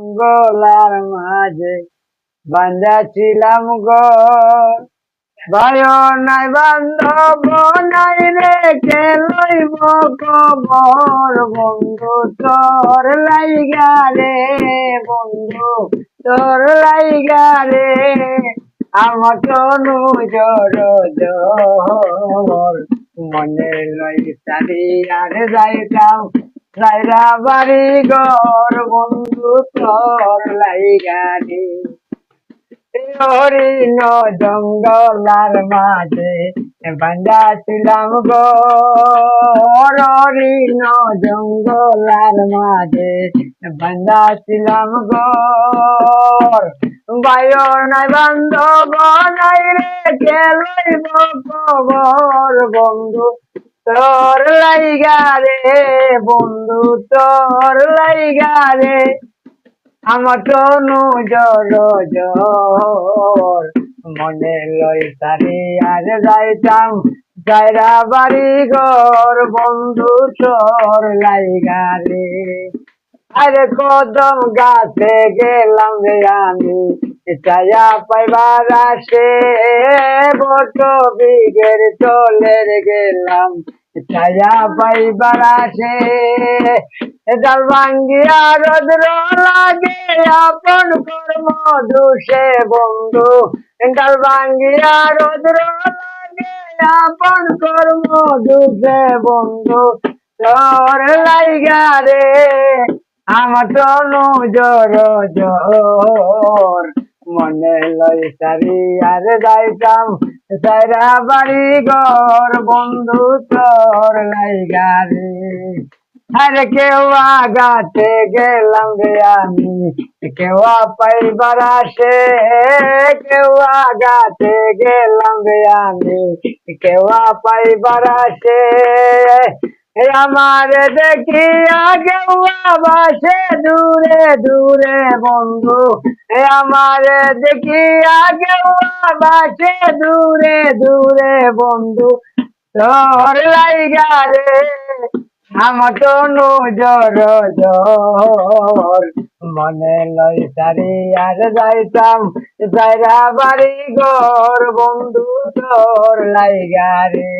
জঙ্গলার মাঝে বান্ধা ছিলাম গো ভাই নাই বান্ধব নাই রে কে লইব কবর বন্ধু? তোর লাইগা রে বন্ধু, তোর লাইগা রে। আমার তনু মনে লই সারি আর যাইতাম। সাইরা বাড়ি ঘর, বন্ধু তোর লাইগা রে। হরিণ জঙ্গলার মাঝে বান্ধা ছিলাম গো। হরিণ জঙ্গলার মাঝে বান্ধা ছিলাম গো। বায়ো নাই, বান্ধব নাই রে, কে খবর বন্ধু? তোর লাইগা রে বন্ধু, তোর লাইগা রে। আমার তনু জর জর মনে লই সারি আর যাইতাম। যাইরা বাড়ি ঘর, বন্ধু, তোর লাইগা রে। আরে কদম গাছে গেলাম রে আমি ছায়া পাইবার আসে। বট বিগের চলের গেলাম। ছায়া পাইবার আসে ডাল ভাঙ্গিয়া রদ্র লাগে, আপন কর্ম দুষে বন্ধু। ডাল ভাঙ্গিয়া রদ্র লাগে, আপন কর্ম দুষে বন্ধু। তোর লাইগা রে, আমার তনু জর জর। মনে লই সারি আর যাইতাম সারা বাড়ি ঘর, বন্ধু তোর লাইগা রে। আরে কেউ আগাতে গেলাম রে আমি, কেউ পাইবার আসে, কেউ আগাতে গেলাম রে আমি, কেউ পাইবার আসে। আমার দেখিয়া কেউ বাসে দূরে দূরে বন্ধু আমার দেখিয়া কেউ বাসে দূরে দূরে বন্ধু, তোর লাইগা রে। আমার তো নজর জর মনে লই সারি আর যাইতাম, যাইরা বাড়ি ঘর। বন্ধু তোর লাইগা রে।